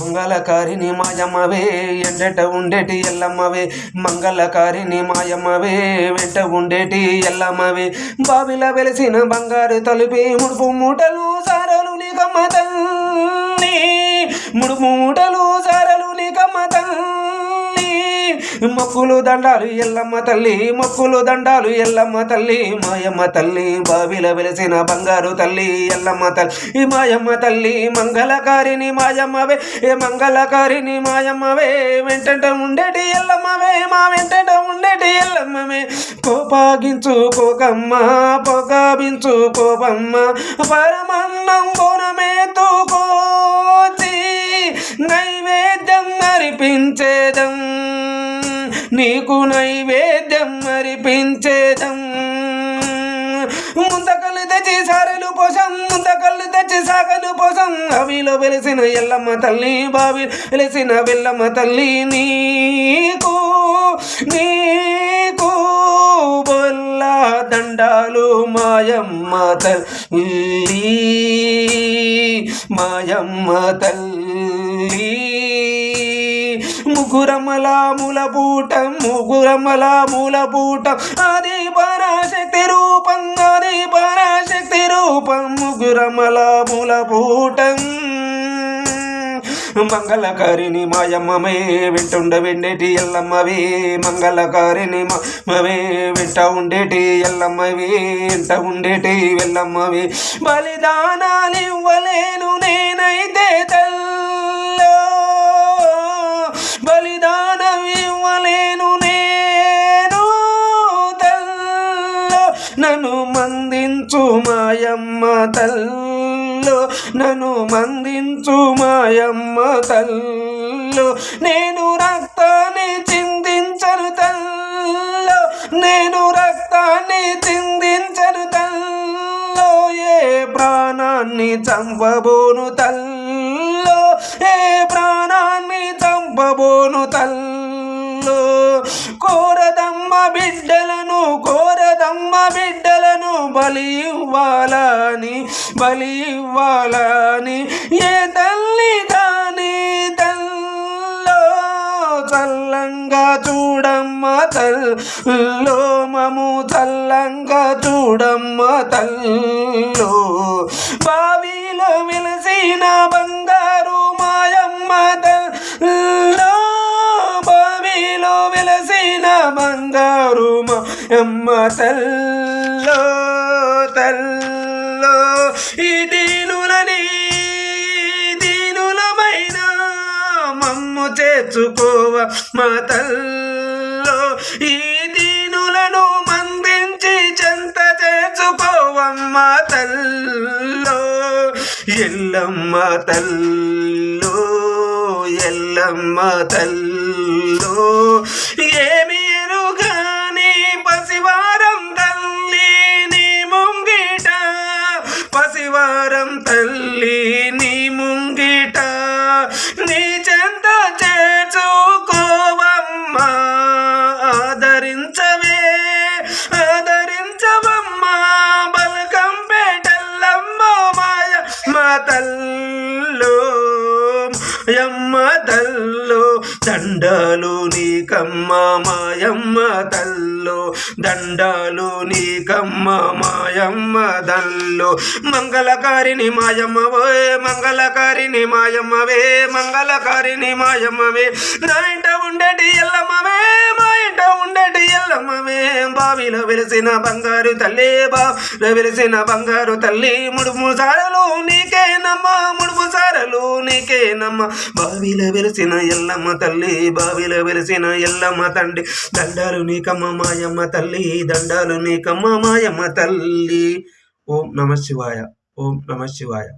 మంగళకారిని మాయమ్మవే ఎండట ఉండేటి ఎల్లమ్మవే. మంగళకారిని మాయమ్మవే వెంట ఉండేటి ఎల్లమ్మవే. బావిల వెలిసిన బంగారు తలుపి ముడుపు మూటలు సారలు నీకమ్మ తల్లి ముడుపు మూటలు సారలు మొక్కులు దండాలు ఎల్లమ్మ తల్లి మొక్కులు దండాలు ఎల్లమ్మ తల్లి మాయమ్మ తల్లి బావిల వెలిసిన బంగారు తల్లి ఎల్లమ్మ తల్లి. మాయమ్మ తల్లి మంగళకారిని మాయమ్మవే ఏ మంగళకారిని మాయమ్మవే వెంటంట ఉండేటి ఎల్లమ్మవే మా వెంటంట ఉండేటి ఎల్లమ్మవే. కోపాగించు కోకమ్మ పొగాబించు కోపమ్మ పరమన్నం కోనమే తూకోచి నైవేద్యం అర్పించేదం. నీకు నైవేద్యం అర్పించేదం. ముందకళ్ళు తెచ్చి సారెలు పోసం ముందకళ్ళు తెచ్చి సాగలు పోసం. అవిలో వెలిసిన ఎల్లమ్మ తల్లి బావి వెలిసిన వెల్లమ్మ తల్లి నీకు నీకు బొల్ల దండాలు మాయమ్మ తల్లి మాయమ్మ తల్లి. ముగురమలాముల పూటం ముగురమల పూటం అది పరాశక్తి రూపం అది పరాశక్తి రూపం ముగురమల మూల పూటం మంగళకారిని మాయమ్మమే వింటుండ వెండేటి ఎల్లమ్మవి. మంగళకారిని మవే వింట ఉండేటి ఎల్లమ్మవి వింట ఉండేటి వెళ్ళమ్మవి బలిదానాలు ఇవ్వలేను నేనైతే తల్లి. నన్ను మందించు మాయమ్మ తల్లు. నన్ను మందించు మాయమ్మ తల్లు. నేను రక్తాన్ని చిందించను తల్లు. నేను రక్తాన్ని చిందించను తల్లో. ఏ ప్రాణాన్ని చంపబోను తల్లో. ఏ ప్రాణాన్ని చంపబోను తల్లు. బిడ్డలను బలి ఇవ్వాలని బలి ఇవ్వాలని ఏ తల్లి దాని తల్లో చల్లంగా చూడమ్మ తల్లో మము చల్లంగా చూడమ్మ తల్లో. బావిలో వెలసిన బంగారు మాయమ్మ తల్లో బావిలో వెలసిన బంగారు మా అమ్మ తల్లో తల్లో ఈ దీనులని దీనులమైన మమ్ము చేర్చుకోవ మా తల్లో. ఈ దీనులను మందించి చెంత చేర్చుకోవమ్మ తల్లో. ఎల్లమ్మ తల్లో ఎల్లమ్మ తల్లో. ఏమి నీ చెంత చేర్చుకోవమ్మా దండాలు నీకమ్మ మాయమ్మ తల్లు. దండాలు నీకమ్మ మాయమ్మ దల్లో మంగళకారిని మాయమ్మవే మంగళకారిని మాయమ్మవే మంగళకారిని మాయమ్మవే. నా ఇంట ఉండేటి ఎల్లమ్మవే మా ఇంట ఉండేటి ఎల్లమ్మవే. బావిలో వెలిసిన బంగారు తల్లి బావిలో వెలిసిన బంగారు తల్లి. ముడుము సారలు నీకేనమ్మా ముడుము నీకేనమ్మ బావిలో వెలిసిన ఎల్లమ్మ తల్లి బావిలో వెలిసిన ఎల్లమ్మ తండ్రి. దండాలు నీకమ్మ మాయమ్మ తల్లి దండాలు నీకమ్మ మాయమ్మ తల్లి. ఓం నమ శివాయ ఓం నమ శివాయ.